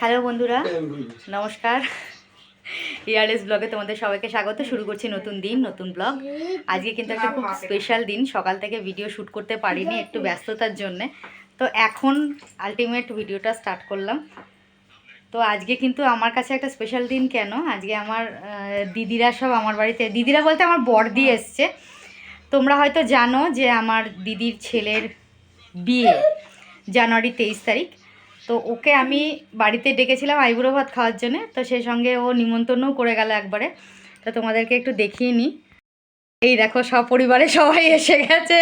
Hello বন্ধুরা নমস্কার। ইয়ারএস ব্লগে তোমাদের সবাইকে স্বাগত শুরু করছি নতুন দিন নতুন ব্লগ। আজকে কিন্তু একটা খুব স্পেশাল দিন সকাল থেকে ভিডিও শ্যুট করতে পারিনি একটু ব্যস্ততার জন্যে। তো এখন আলটিমেট ভিডিওটা স্টার্ট করলাম। তো আজকে কিন্তু আমার কাছে একটা স্পেশাল দিন কেন? আজকে আমার দিদিরা সব আমার বাড়িতে দিদিরা বলতে আমার বড়দি এসছে। তোমরা হয়তো জানো যে আমার দিদির ছেলের বিয়ে জানুয়ারি তেইশ তারিখ। তো ওকে আমি বাড়িতে ডেকেছিলাম আইবুড়ো ভাত খাওয়ার জন্য। তো সেই সঙ্গে ও নিমন্ত্রণও করে গেল একবারে। তো তোমাদেরকে একটু দেখিয়ে নিই। এই দেখো সপরিবারে সবাই এসে গেছে।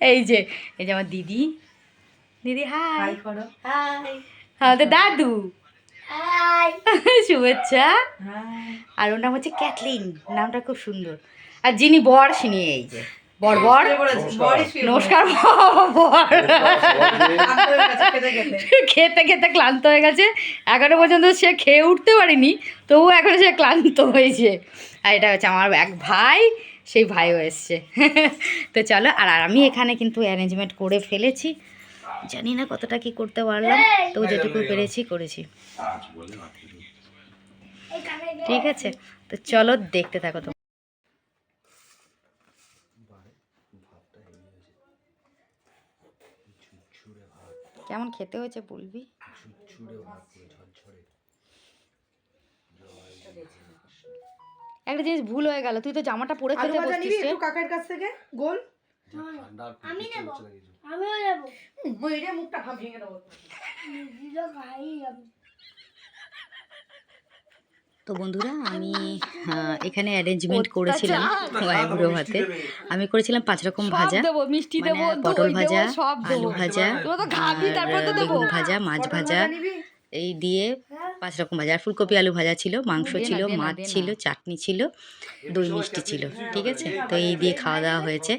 এই যে এই যে আমার দিদি। দিদি হাই। করো। হাই। আমাদের দাদু। শুভেচ্ছা। আর ওর নাম হচ্ছে ক্যাথলিন। নামটা খুব সুন্দর। আর যিনি বর সিনি এই যে। নমস্কার। বর খেতে খেতে। ক্লান্ত হয়ে গেছে। এখনও পর্যন্ত সে খেয়ে উঠতে পারেনি তবু এখন সে ক্লান্ত হয়েছে। আর এটা হচ্ছে আমার এক ভাই সেই ভাইও এসছে। তো চলো আর আর আমি এখানে কিন্তু অ্যারেঞ্জমেন্ট করে ফেলেছি। জানি না কতটা কি করতে পারলাম তো যেটুকু পেরেছি করেছি। ঠিক আছে তো চলো দেখতে থাকো তো কেমন খেতে হয়েছে বলবি? একটা জিনিস ভুল হয়ে গেল তুই তো জামাটা পরে খেতে বসছিস তুই একটু কাকার কাছ থেকে? গোল? আমি নেব। আমিও নেব। মুখটা ভেঙে দেবো দিদা খাই আমি। তো বন্ধুরা আমি এখানে অ্যারেঞ্জমেন্ট করেছিলাম আইবুড়ো ভাতে। আমি করেছিলাম পাঁচ রকম ভাজা। দেবো মিষ্টি মানে দেবো পটল ভাজা আলু ভাজা বেগুন ভাজা মাছ ভাজা। এই দিয়ে পাঁচ রকম ভাজা। আর ফুলকপি আলু ভাজা ছিল মাংস ছিল মাছ ছিল চাটনি ছিল দই মিষ্টি ছিল। ঠিক আছে? তো এই দিয়ে খাওয়া দাওয়া হয়েছে।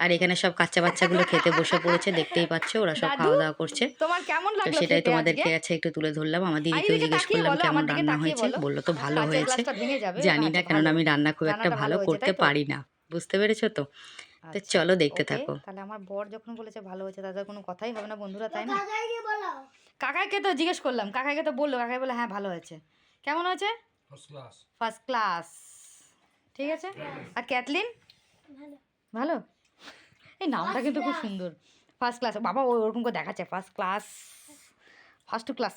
আর এখানে সব বাচ্চা বাচ্চাগুলো খেতে বসে পড়েছে দেখতেই পাচ্ছ ওরা সব খাওয়া দাওয়া করছে। তোমার কেমন তো লাগল সেটাই তোমাদেরকে? কাছে একটু তুলে ধরলাম। আমার দিদিকেও জিজ্ঞেস করলাম কেমন রান্না হয়েছে? বলল তো ভালো হয়েছে। জানি না কেননা আমি রান্না খুব একটা ভালো করতে পারি না। বুঝতে পেরেছ তো? তো আচ্ছা, চলো দেখতে থাকো। তাহলে আমার বর যখন বলেছে ভালো হয়েছে তাদের কোনো কথাই হবে না বন্ধুরা তাই না? কাকাইকে তো জিজ্ঞেস করলাম কাকাইকে তো বলল কাকাই বলে হ্যাঁ ভালো হয়েছে। কেমন হয়েছে? ফার্স্ট ক্লাস ঠিক আছে? আর ক্যাথলিন? ভালো। ভালো? এই নামটা কিন্তু খুব সুন্দর। ফার্স্ট ক্লাস বাবা ও ওরকম করে দেখাচ্ছে। ফার্স্ট ক্লাস ফার্স্ট ক্লাস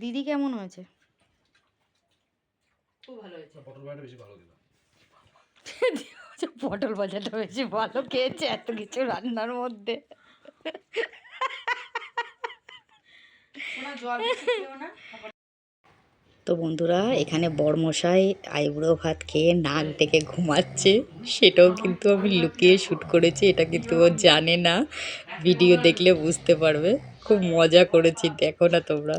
দিদি কেমন হয়েছে? পটল ভাজাটা বেশি ভালো খেয়েছে এত কিছু রান্নার মধ্যে। জল না? তো বন্ধুরা এখানে বড়মশাই আইবুড়ো ভাত খেয়ে নাক ডেকে ঘুমাচ্ছে। সেটাও কিন্তু আমি লুকিয়ে শ্যুট করেছি এটা কিন্তু ও জানে না। ভিডিও দেখলে বুঝতে পারবে। খুব মজা করেছি দেখো না তোমরা।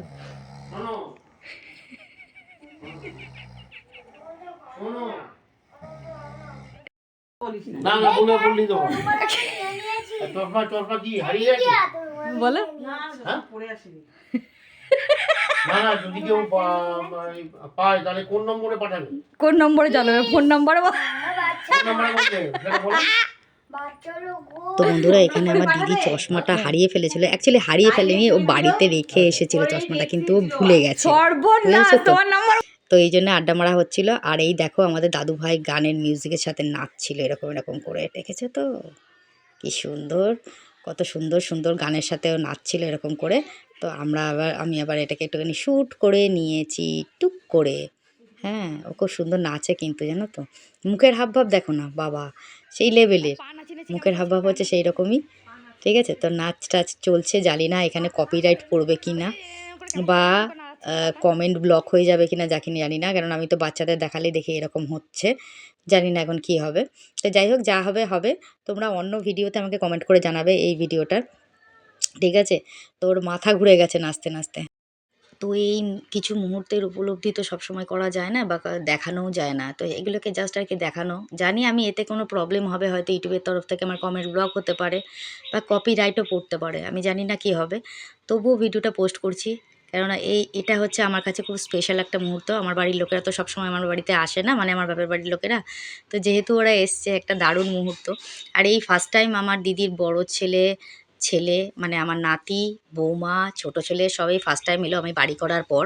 বলে না? পড়ে আসেনি না না যদি কেউ পা- পা- পায় তাহলে কোন নম্বরে পাঠাবে? কোন নম্বরে জানাবে? ফোন নম্বরে তো বন্ধুরা এখানে আমার দিদি চশমাটা হারিয়ে ফেলেছিল। অ্যাকচুয়ালি হারিয়ে ফেলেনি ও বাড়িতে রেখে এসেছিল চশমাটা কিন্তু ও ভুলে গেছে। তো? এই জন্য আড্ডা মারা হচ্ছিল। আর এই দেখো আমাদের দাদু ভাই গানের মিউজিকের সাথে নাচছিল এরকম এরকম করে দেখেছ তো? কি সুন্দর। কত সুন্দর সুন্দর গানের সাথেও নাচছিল এরকম করে। তো আমরা আবার আমি আবার এটাকে একটুখানি শ্যুট করে নিয়েছি টুক করে। হ্যাঁ ও খুব সুন্দর নাচে কিন্তু জানো তো? মুখের হাবভাব দেখো না বাবা সেই লেভেলের। মুখের হাবভাব হচ্ছে সেই রকমই। ঠিক আছে? তো নাচ টাচ চলছে জানি না এখানে কপিরাইট পড়বে কি না বা কমেন্ট ব্লক হয়ে যাবে কিনা যা কিনা জানি না, কারণ আমি তো বাচ্চাদের দেখালেই দেখি এরকম হচ্ছে। জানি না এখন কি হবে। তো যাই হোক, যা হবে হবে। তোমরা অন্য ভিডিওতে আমাকে কমেন্ট করে জানাবে এই ভিডিওটার। ঠিক আছে? তোর মাথা ঘুরে গেছে নাচতে নাচতে। তো এই কিছু মুহূর্তের উপলব্ধি তো সবসময় করা যায় না, বা দেখানোও যায় না। তো এগুলোকে জাস্ট আর কি দেখানো। জানি আমি এতে কোনো প্রবলেম হবে, হয়তো ইউটিউবের তরফ থেকে আমার কমেন্ট ব্লক হতে পারে, বা কপিরাইটও পড়তে পারে। আমি জানি না কি হবে। তবুও ভিডিওটা পোস্ট করছি। কেননা এই, এটা হচ্ছে আমার কাছে খুব স্পেশাল একটা মুহূর্ত। আমার বাড়ির লোকেরা তো সবসময় আমার বাড়িতে আসে না মানে আমার বাপের বাড়ির লোকেরা। তো যেহেতু ওরা এসছে, একটা দারুণ মুহূর্ত। আর এই ফার্স্ট টাইম আমার দিদির বড় ছেলে ছেলে মানে আমার নাতি, বৌমা, ছোট ছেলে সবাই ফার্স্ট টাইম এলো আমি বাড়ি করার পর।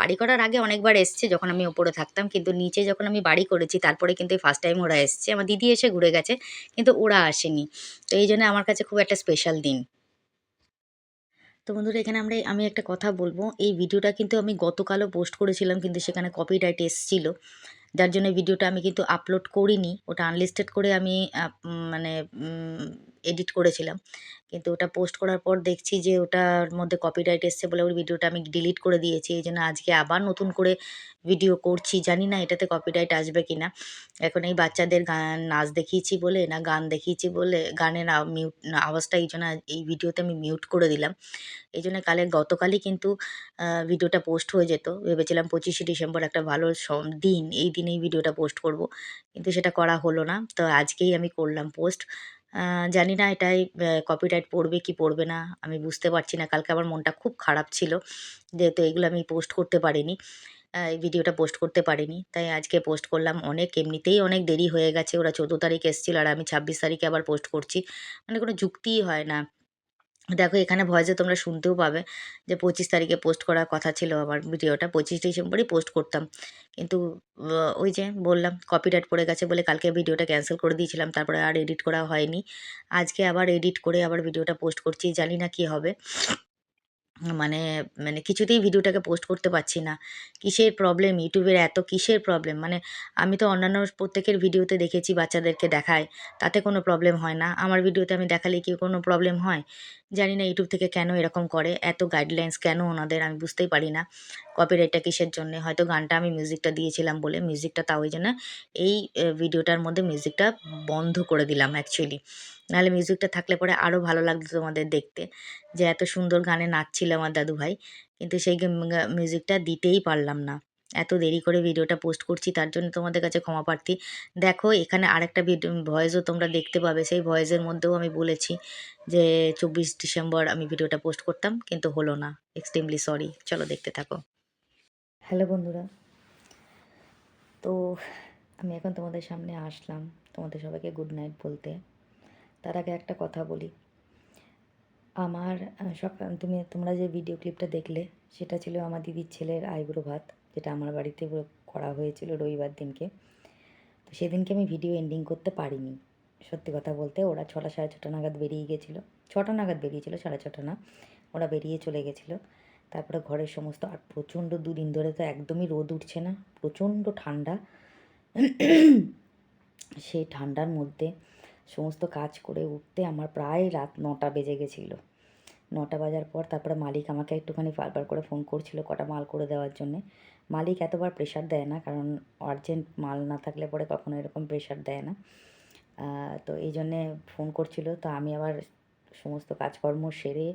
বাড়ি করার আগে অনেকবার এসছে যখন আমি ওপরে থাকতাম, কিন্তু নিচে যখন আমি বাড়ি করেছি, তারপরে কিন্তু এই ফার্স্ট টাইম ওরা এসছে। আমার দিদি এসে ঘুরে গেছে, কিন্তু ওরা আসেনি। তো এই জন্য আমার কাছে খুব একটা স্পেশাল দিন। তো বন্ধুরা, এখানে আমরা আমি একটা কথা বলব। এই ভিডিওটা কিন্তু আমি গতকালও পোস্ট করেছিলাম, কিন্তু সেখানে কপিরাইট এসেছিল। যার জন্য ভিডিওটা আমি কিন্তু আপলোড করিনি। ওটা আনলিস্টেড করে আমি মানে এডিট করেছিলাম। কিন্তু ওটা পোস্ট করার পর দেখছি যে ওটার মধ্যে কপিরাইট এসছে বলে ওই ভিডিওটা আমি ডিলিট করে দিয়েছি। এই জন্য আজকে আবার নতুন করে ভিডিও করছি। জানি না এটাতে কপিরাইট আসবে কি না এখন এই বাচ্চাদের গান, নাচ দেখিয়েছি বলে না গান দেখিয়েছি বলে গানের মিউট আওয়াজটা এই জন্য এই ভিডিওতে আমি মিউট করে দিলাম। এই জন্য কালে, গতকালই কিন্তু ভিডিওটা পোস্ট হয়ে যেত। ভেবেছিলাম পঁচিশে ডিসেম্বর একটা ভালো দিন। এই দিনেই ভিডিওটা পোস্ট করব। কিন্তু সেটা করা হলো না। তো আজকেই আমি করলাম পোস্ট জানি না এটাই কপিরাইট পড়বে কি পড়বে না, আমি বুঝতে পারছি না। কালকে আমার মনটা খুব খারাপ ছিল যেহেতু এগুলো আমি পোস্ট করতে পারিনি এই ভিডিওটা পোস্ট করতে পারিনি। তাই আজকে পোস্ট করলাম অনেক, এমনিতেই অনেক দেরি হয়ে গেছে, ওরা চোদ্দ তারিখ এসেছিল আর আমি ছাব্বিশ তারিখে আবার পোস্ট করছি। মানে কোনো যুক্তিই হয় না। দেখো এখানে ভয়েসে তোমরা শুনতেও পাবে যে পঁচিশ তারিখে পোস্ট করার কথা ছিল আমার ভিডিওটা। পঁচিশ ডিসেম্বরই পোস্ট করতাম। কিন্তু ওই যে বললাম কপিরাইট পড়ে গেছে বলে কালকে ভিডিওটা ক্যান্সেল করে দিয়েছিলাম, তারপরে আর এডিট করা হয়নি। আজকে আবার এডিট করে আবার ভিডিওটা পোস্ট করছি, জানি না কি হবে। মানে মানে কিছুতেই ভিডিওটাকে পোস্ট করতে পারছি না। কিসের প্রবলেম ইউটিউবের এত কিসের প্রবলেম মানে আমি তো অন্যান্য প্রত্যেকের ভিডিওতে দেখেছি বাচ্চাদেরকে দেখায়, তাতে কোনো প্রবলেম হয় না। আমার ভিডিওতে আমি দেখালে কি কোনো প্রবলেম হয়? জানি না ইউটিউব থেকে কেন এরকম করে, এত গাইডলাইন্স কেন ওনাদের আমি বুঝতেই পারি না। কপিরাইটটা কিসের জন্য? হয়তো গানটা আমি মিউজিকটা দিয়েছিলাম বলে মিউজিকটা তাও ওই জন্য এই ভিডিওটার মধ্যে মিউজিকটা বন্ধ করে দিলাম অ্যাকচুয়ালি নাহলে মিউজিকটা থাকলে পরে আরও ভালো লাগতো তোমাদের দেখতে। যে এত সুন্দর গানে নাচছিল আমার দাদুভাই, কিন্তু সেই মিউজিকটা দিতেই পারলাম না। এত দেরি করে ভিডিওটা পোস্ট করছি, তার জন্য তোমাদের কাছে ক্ষমা প্রার্থী। দেখো, এখানে আরেকটা ভিডিও ভয়েসও তোমরা দেখতে পাবে। সেই ভয়েসের মধ্যেও আমি বলেছি যে, চব্বিশ ডিসেম্বর আমি ভিডিওটা পোস্ট করতাম, কিন্তু হলো না। Extremely sorry. চলো দেখতে থাকো। হ্যালো বন্ধুরা। তো আমি এখন তোমাদের সামনে আসলাম, তোমাদের সবাইকে গুড নাইট বলতে। তার আগে একটা কথা বলি। আমার সকাল তুমি, তোমরা যে ভিডিও ক্লিপটা দেখলে, সেটা ছিল আমার দিদির ছেলের আইবুড়ো ভাত। যেটা আমার বাড়িতে করা হয়েছিল রবিবার দিনকে। তো সেদিনকে আমি ভিডিও এন্ডিং করতে পারিনি। সত্যি কথা বলতে ওরা ছটা সাড়ে ছটা নাগাদ বেরিয়ে গেছিল। ছটা নাগাদ বেরিয়েছিল, সাড়ে ছটা না। ওরা বেরিয়ে চলে গেছিল। তারপরে ঘরের সমস্ত আর প্রচণ্ড দুদিন ধরে তো একদমই রোদ উঠছে না, প্রচণ্ড ঠান্ডা। সেই ঠান্ডার মধ্যে সমস্ত কাজ করে উঠতে আমার প্রায় রাত নটা বেজে গেছিল। নটা বাজার পর তারপরে মালিক আমাকে একটুখানি বারবার করে ফোন করছিল কটা মাল করে দেওয়ার জন্যে। মালিক এতবার প্রেশার দেয় না, কারণ আর্জেন্ট মাল না থাকলে পরে কখনো এরকম প্রেশার দেয় না। তো এই জন্যে ফোন করছিল। তো আমি আবার সমস্ত কাজকর্ম সেরে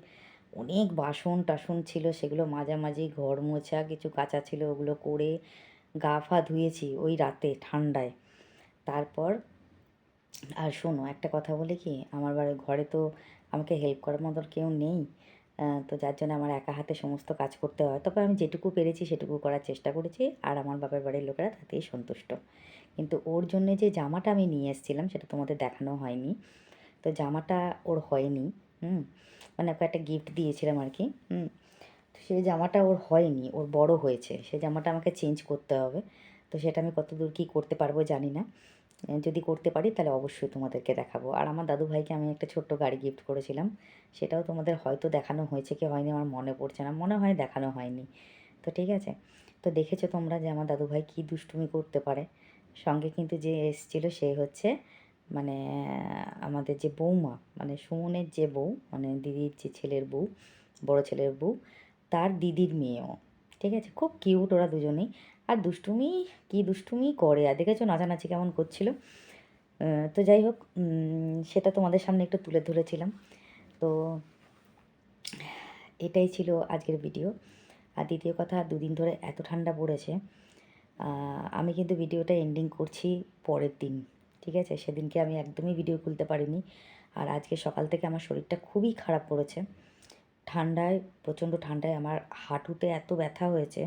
অনেক বাসন টাসন ছিল, সেগুলো মাঝামাঝি ঘর মোছা কিছু কাঁচা ছিল ওগুলো করে গা ফা ধুয়েছি ওই রাতে ঠান্ডায়। তারপর আর শোনো, একটা কথা বলি কি? আমার বাড়ি ঘরে তো আমাকে হেল্প করার মতো কেউ নেই তো যার জন্য আমার একা হাতে সমস্ত কাজ করতে হয়। তবে আমি যেটুকু পেরেছি সেটুকু করার চেষ্টা করেছি, আর আমার বাপের বাড়ির লোকেরা তাতেই সন্তুষ্ট। কিন্তু ওর জন্য যে জামাটা আমি নিয়ে এসেছিলাম, সেটা তোমাদের দেখানো হয়নি। তো জামাটা ওর হয়নি, হুম? মানে ওকে একটা গিফট দিয়েছিলাম আর কি, হুম? তো সেই জামাটা ওর হয়নি, ওর বড় হয়েছে। সেই জামাটা আমাকে চেঞ্জ করতে হবে। তো সেটা আমি কতদূর কী করতে পারব জানি না। যদি করতে পারি তাহলে অবশ্যই তোমাদেরকে দেখাবো। আর আমার দাদু ভাইকে আমি একটা ছোট্ট গাড়ি গিফট করেছিলাম। সেটাও তোমাদের হয়তো দেখানো হয়েছে, কি হয়নি আমার মনে পড়ছে না। মনে হয় দেখানো হয়নি। তো ঠিক আছে। তো দেখেছ তোমরা যে আমার দাদু ভাই কী দুষ্টুমি করতে পারে। সঙ্গে কিন্তু যে এসেছিল সে হচ্ছে মানে আমাদের যে বৌমা মানে সুমনের যে বউ মানে দিদির যে ছেলের বউ, বড় ছেলের বউ, তার দিদির মেয়েও। ঠিক আছে? খুব কিউট ওরা দুজনেই। আর দুষ্টুমি? কী দুষ্টুমি করে? আর দেখেছ নাচানাচি কেমন করছিল? তো যাই হোক সেটা তোমাদের সামনে একটু তুলে ধরেছিলাম। তো এটাই ছিল আজকের ভিডিও। আর দ্বিতীয় কথা, দুদিন ধরে এত ঠান্ডা পড়েছে। আমি কিন্তু ভিডিওটা এন্ডিং করছি পরের দিন, ঠিক আছে? সেদিনকে আমি একদমই ভিডিও খুলতে পারিনি। আর আজকে সকাল থেকে আমার শরীরটা খুবই খারাপ পড়েছে। ঠান্ডায়, প্রচণ্ড ঠান্ডায় আমার হাঁটুতে এত ব্যথা হয়েছে।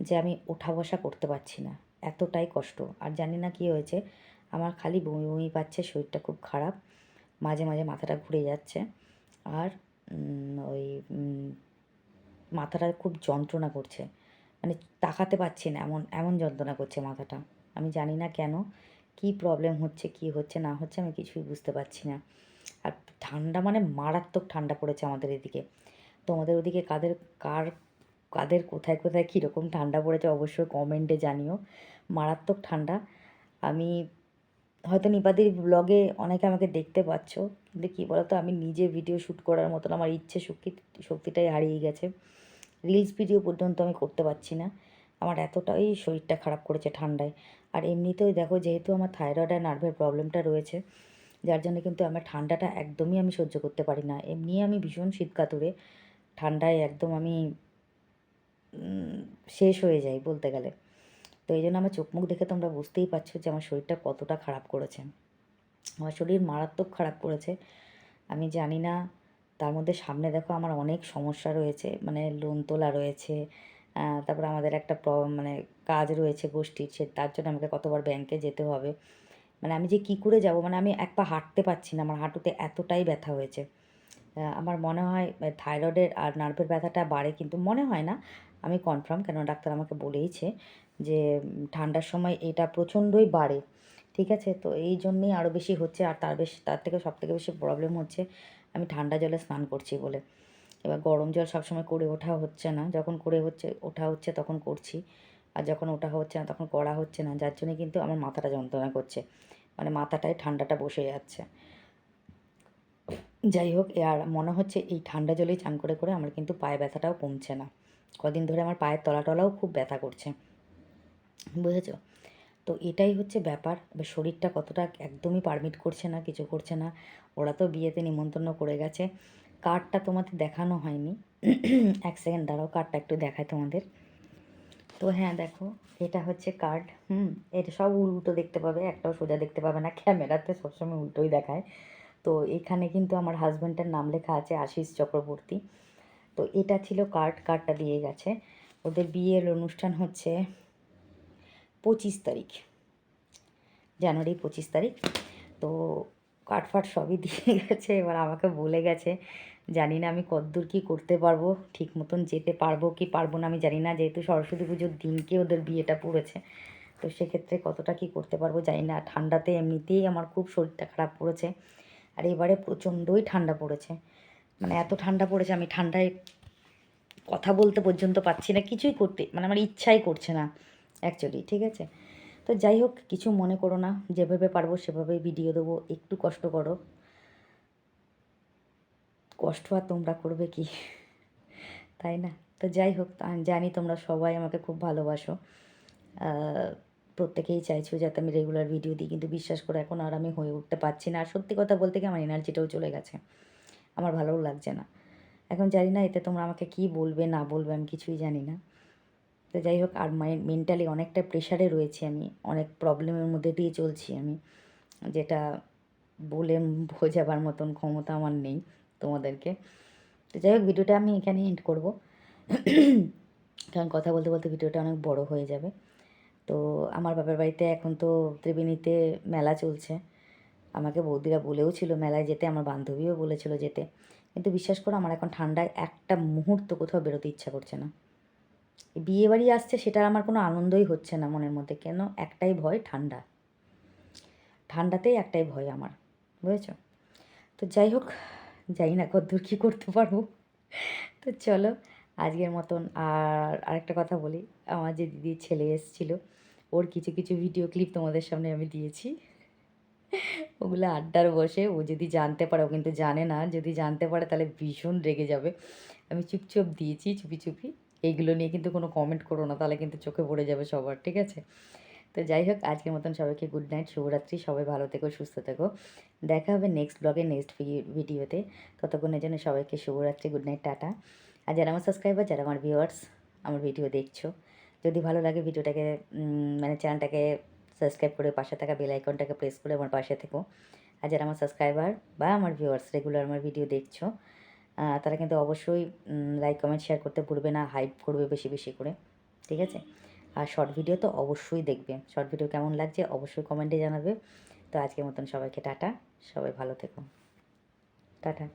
যে আমি ওঠা বসা করতে পারছি না। এতটাই কষ্ট। আর জানি না কী হয়েছে। আমার খালি বমি বমি পাচ্ছে, শরীরটা খুব খারাপ। মাঝে মাঝে মাথাটা ঘুরে যাচ্ছে। আর ওই মাথাটা খুব যন্ত্রণা করছে। মানে তাকাতে পারছি না। এমন এমন যন্ত্রণা করছে মাথাটা। আমি জানি না কেন, কী প্রবলেম হচ্ছে, কী হচ্ছে, না হচ্ছে, আমি কিছুই বুঝতে পারছি না। আর ঠান্ডা মানে মারাত্মক ঠান্ডা পড়েছে আমাদের এদিকে। তোমাদের ওদিকে কাদের, কার কাদের কোথায় কোথায় কীরকম ঠান্ডা পড়েছে অবশ্যই কমেন্টে জানিও। মারাত্মক ঠান্ডা। আমি হয়তো নিপাদির ব্লগে অনেকে আমাকে দেখতে পাচ্ছ, কিন্তু কী বলতো, আমি নিজে ভিডিও শ্যুট করার মতন আমার ইচ্ছে শক্তি, শক্তিটাই হারিয়ে গেছে। রিলস ভিডিও পর্যন্ত আমি করতে পারছি না। আমার এতটাই শরীরটা খারাপ করেছে ঠান্ডায়। আর এমনিতেও দেখো, যেহেতু আমার থাইরয়েড আর নার্ভের প্রবলেমটা রয়েছে, যার জন্য কিন্তু আমার ঠান্ডাটা একদমই আমি সহ্য করতে পারি না। এমনি আমি ভীষণ শীত কাতুরে ঠান্ডায় একদম আমি শেষ হয়ে যাই বলতে গেলে। তো এই জন্য আমার চোখ মুখ দেখে তোমরা বুঝতেই পারছ যে আমার শরীরটা কতটা খারাপ করেছে। আমার শরীর মারাত্মক খারাপ করেছে। আমি জানি না, তার মধ্যে সামনে দেখো আমার অনেক সমস্যা রয়েছে মানে লোন তোলা রয়েছে তারপরে আমাদের একটা মানে কাজ রয়েছে গোষ্ঠীর, সে, তার জন্য আমাকে কতবার ব্যাংকে যেতে হবে। মানে আমি যে কী করে যাব মানে আমি এক পা হাঁটতে পারছি না, আমার হাঁটুতে এতটাই ব্যথা হয়েছে। আমার মনে হয় থাইরয়েডের আর নার্ভের ব্যথাটা বাড়ে, কিন্তু মনে হয় না আমি কনফার্ম কেন ডাক্তার আমাকে বলেইছে যে ঠান্ডার সময় এটা প্রচণ্ডই বাড়ে, ঠিক আছে? তো এই জন্যেই আরও বেশি হচ্ছে, আর তার বেশি, তার থেকে সব থেকে বেশি প্রবলেম হচ্ছে, আমি ঠান্ডা জলে স্নান করছি বলে। এবার গরম জল সবসময় করে ওঠা হচ্ছে না, যখন করে হচ্ছে, ওঠা হচ্ছে তখন করছি, আর যখন ওঠা হচ্ছে না তখন করা হচ্ছে না, যার জন্য কিন্তু আমার মাথাটা যন্ত্রণা করছে মানে মাথাটায় ঠান্ডাটা বসে যাচ্ছে। যাই হোক আর মনে হচ্ছে এই ঠান্ডা জলেই চান করে করে আমার কিন্তু পায়ে ব্যথাটাও কমছে না। কদিন ধরে আমার পায়ের তলা টলাও খুব ব্যথা করছে। বুঝেছ? তো এটাই হচ্ছে ব্যাপার। শরীরটা কতটা একদমই পারমিট করছে না, কিছু করছে না, ওরা তো বিয়েতে নিমন্ত্রণ করে গেছে। কার্ডটা তোমাদের দেখানো হয়নি। এক সেকেন্ড দাঁড়াও কার্ডটা একটু দেখায় তোমাদের। তো হ্যাঁ দেখো, এটা হচ্ছে কার্ড হুম এটা সব উল্টো দেখতে পাবে, একটাও সোজা দেখতে পাবে না, ক্যামেরাতে সবসময় উল্টোই দেখায়। তো এখানে কিন্তু আমার হাজব্যান্ডের নাম লেখা আছে, আশিস চক্রবর্তী। তো এটা ছিল কার্ড কার্ডটা দিয়ে গেছে। ওদের বিয়ের অনুষ্ঠান হচ্ছে পঁচিশ তারিখ, জানুয়ারি পঁচিশ তারিখ। তো কাঠ ফাট সবই দিয়ে গেছে, এবার আমাকে বলে গেছে, জানি না আমি কতদূর কী করতে পারব, ঠিক মতন যেতে পারব কি পারব না, আমি জানি না, যেহেতু সরস্বতী পুজোর দিনকে ওদের বিয়েটা পড়েছে, তো সেক্ষেত্রে কতটা কী করতে পারব জানি না। ঠান্ডাতে এমনিতেই আমার খুব শরীরটা খারাপ পড়েছে, আর এবারে প্রচণ্ডই ঠান্ডা পড়েছে। মানে এত ঠান্ডা পড়েছে আমি ঠান্ডায় কথা বলতে পর্যন্ত পাচ্ছি না কিছুই করতে মানে আমার ইচ্ছাই করছে না অ্যাকচুয়ালি ঠিক আছে? তো যাই হোক কিছু মনে করো না যেভাবে পারব সেভাবে ভিডিও দেবো একটু কষ্ট করো। কষ্ট আর তোমরা করবে কি? তাই না? তো যাই হোক জানি তোমরা সবাই আমাকে খুব ভালোবাসো। প্রত্যেকেই চাইছো যাতে আমি রেগুলার ভিডিও দিই কিন্তু বিশ্বাস করে এখন আর আমি হয়ে উঠতে পারছি না। আর সত্যি কথা বলতে কি আমার এনার্জিটাও চলে গেছে। আমার ভালোও লাগছে না। এখন জানি না এতে তোমরা আমাকে কি বলবে, না বলবে, আমি কিছুই জানি না। তো যাই হোক, আর মাইন্ড মেন্টালি অনেকটা প্রেশারে রয়েছি আমি, অনেক প্রবলেমের মধ্যে দিয়ে চলছি আমি। যেটা বলে বোঝাবার মতন ক্ষমতা আমার নেই তোমাদেরকে। তো যাই হোক ভিডিওটা আমি এখানে এন্ড করব। কারণ কথা বলতে বলতে ভিডিওটা অনেক বড় হয়ে যাবে। তো আমার বাবার বাড়িতে এখন তো ত্রিবেণীতে মেলা চলছে। আমাকে বৌদিরা বলেও ছিল মেলায় যেতে, আমার বান্ধবীও বলেছিল যেতে। কিন্তু বিশ্বাস করো, আমার এখন ঠান্ডায় একটা মুহূর্ত কোথাও বেরোতে ইচ্ছা করছে না। বিয়ে বাড়ি আসছে, সেটার আমার কোনো আনন্দই হচ্ছে না মনের মধ্যে। কেন? একটাই ভয়, ঠান্ডা। ঠান্ডাতেই একটাই ভয় আমার, বুঝেছ? তো যাই হোক, জানি না কতদূর কী করতে পারব। তো চলো, আজকের মতন আর আরেকটা কথা বলি। আমার যে দিদির ছেলে এসেছিল, ওর কিছু কিছু ভিডিও ক্লিপ তোমাদের সামনে আমি দিয়েছি। ওগুলো আড্ডার বসে, ও যদি জানতে পারে, ও কিন্তু জানে না। যদি জানতে পারে, তাহলে ভীষণ রেগে যাবে। আমি চুপচুপ দিয়েছি, চুপি চুপি। এইগুলো নিয়ে কিন্তু কোনো কমেন্ট করো না, তাহলে কিন্তু চোখে পড়ে যাবে সবার, ঠিক আছে? তো যাই হোক, আজকের মতন সবাইকে গুড নাইট শুভরাত্রি, সবাই ভালো থেকো, সুস্থ থেকো। দেখা হবে নেক্সট ব্লগে নেক্সট ভিডিওতে ততক্ষণের জন্য সবাইকে শুভরাত্রি গুড নাইট টাটা। আর যারা আমার সাবস্ক্রাইবার যারা আমার ভিউয়ার্স আমার ভিডিও দেখছ, যদি ভালো লাগে ভিডিওটাকে মানে চ্যানেলটাকে সাবস্ক্রাইব করে পাশে থাকা বেল আইকনটাকে প্রেস করে আমার পাশে থেকো। আর যারা আমার সাবস্ক্রাইবার বা আমার ভিউয়ার্স রেগুলার আমার ভিডিও দেখছ তারা কিন্তু অবশ্যই লাইক কমেন্ট শেয়ার করতে ভুলবে না হাইপ করবে বেশি বেশি করে। ঠিক আছে? আর শর্ট ভিডিও তো অবশ্যই দেখবে। শর্ট ভিডিও কেমন লাগছে অবশ্যই কমেন্টে জানাবে। তো আজকের মতন সবাইকে টাটা। সবাই ভালো থেকো। টাটা।